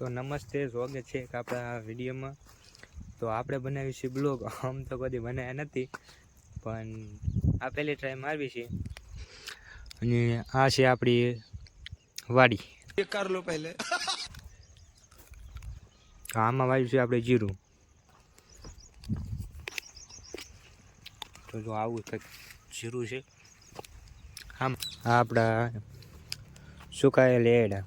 તો નમસ્તે જોગ છે એક આપણા વિડીયોમાં. તો આપણે બનાવી છે બ્લોગ. આમ તો કદી બનાવ્યા નથી પણ આ પહેલી ટ્રાય મારવી છે. અને આ છે આપણી વાડી. કર લો પહેલે. આમાં વાવ્યું છે આપણે જીરું. તો જો આવું કંઈક જીરું છે. આમ આપણા સુકાયેલા એડા.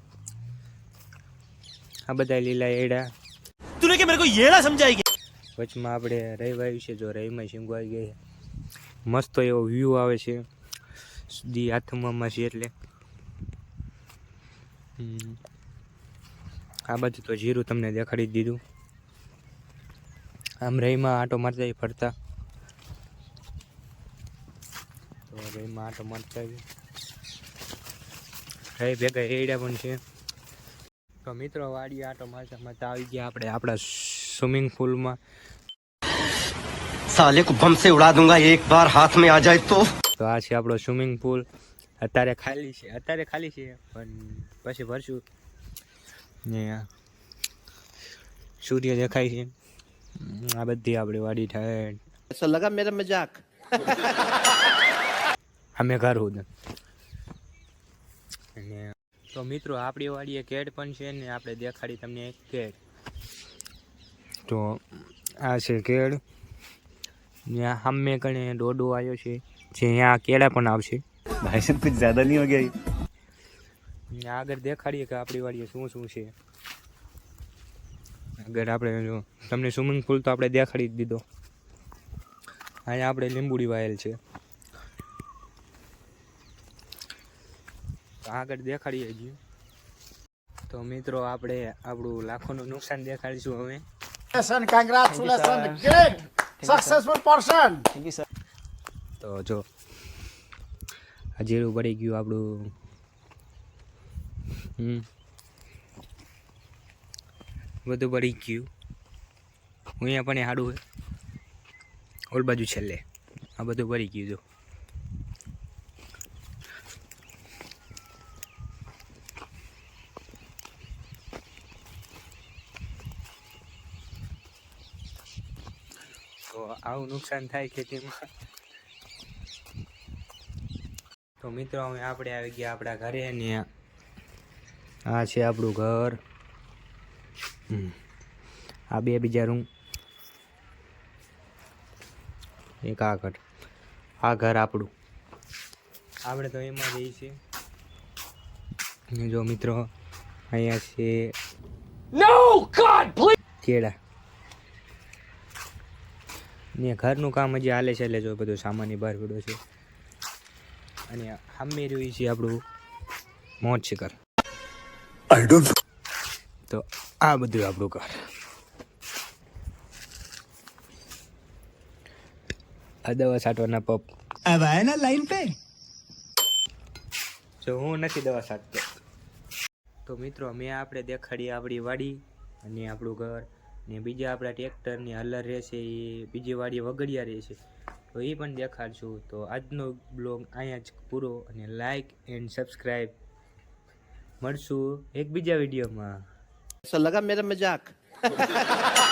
આ બધા લીલા એડા. તું કે મેરે કો યેલા સમજાઈ ગયા વચમાં આપણે રવિવાયું છે જો રવિમાં શિંગવાઈ ગઈ મસ્ત એવો વ્યૂ આવે છે. સુધી હાથમાં છે એટલે. આ બધું તો જીરું તમને દેખાડી દીધું. આમ રહીમાં આટો મારતા ફરતા. તો રહીમાં આટો મારતા રહી ભેગા એડા પણ છે. તો મિત્રો વાડી આટો મારતા મજા આવી ગયા આપણે આપણા સ્વિમિંગ પુલમાં. સાલે કો બમ ઉડા દુંગા એક બાર હાથ મે આ જાય તો તો આ છે આપણો સ્વિમિંગ પુલ. અત્યારે ખાલી છે અત્યારે ખાલી છે પણ પછી ભરશું. ને સૂર્ય દેખાય છે. આ બધી આપણી વાડી થાય એસો લગા મેરે મજાક અમે ઘર હું અને તો મિત્રો આપણી વાડીએ કેડ પણ છે ને આપણે દેખાડી તમને એક કેડ. તો આ છે કેળ ત્યાં સામે કણે ડોડો આવ્યો છે જે અહીંયા કેળા પણ આવશે. ભાઈ સાહેબ કુછ જ્યાદા નહીં હો આગળ દેખાડીએ કે આપણી વાળીએ શું શું છે. આગળ આપણે તમને સ્વિમિંગ પુલ તો આપણે દેખાડી જ દીધો. અહીંયા આપણે લીંબુડી વાયેલ છે. આગળ દેખાડીએ છીએ તો મિત્રો આપણે આપણું લાખોનું નુકસાન દેખાડીશું હવે. તો જો આ જીરું પડી ગયું આપણું. હમ. બધું પડી ગયું. અહીંયા પણ હાડું ઓલ બાજુ છેલ્લે. આ બધું પડી ગયું જો. તો આવું નુકસાન થાય ખેતીમાં. તો મિત્રો અમે આપણે આવી ગયા આપણા ઘરે ને આ છે આપણું ઘર. આ બે બીજા રૂમ. એક આ ઘર. આ ઘર આપણું. આપણે તો એમાં જઈએ છીએ. જો મિત્રો અહીંયા છે કેળા. ને ઘરનું કામ હજી હાલે છે એટલે જો બધું સામાનની બહાર પડ્યો છે. અને હામે રહ્યું છે આપણું મોજ શિખર તો આ બધું આપણું ઘર. દવા છાંટવાના પપ આવાના લાઈન પે જો હું નથી દવા છાંટતો. તો મિત્રો મેં આપણે દેખાડી આપણી વાડી અને આપણું ઘર. ને બીજા આપણા ટ્રેક્ટરની હલર રહેશે, એ બીજી વાડીએ વગડિયા રહેશે. તો એ પણ દેખાડશું. તો આજનો બ્લોગ અહીંયા જ પૂરો અને લાઇક એન્ડ સબસ્ક્રાઈબ મળશું એક બીજા વિડીયોમાં. લગા મેરા મજાક.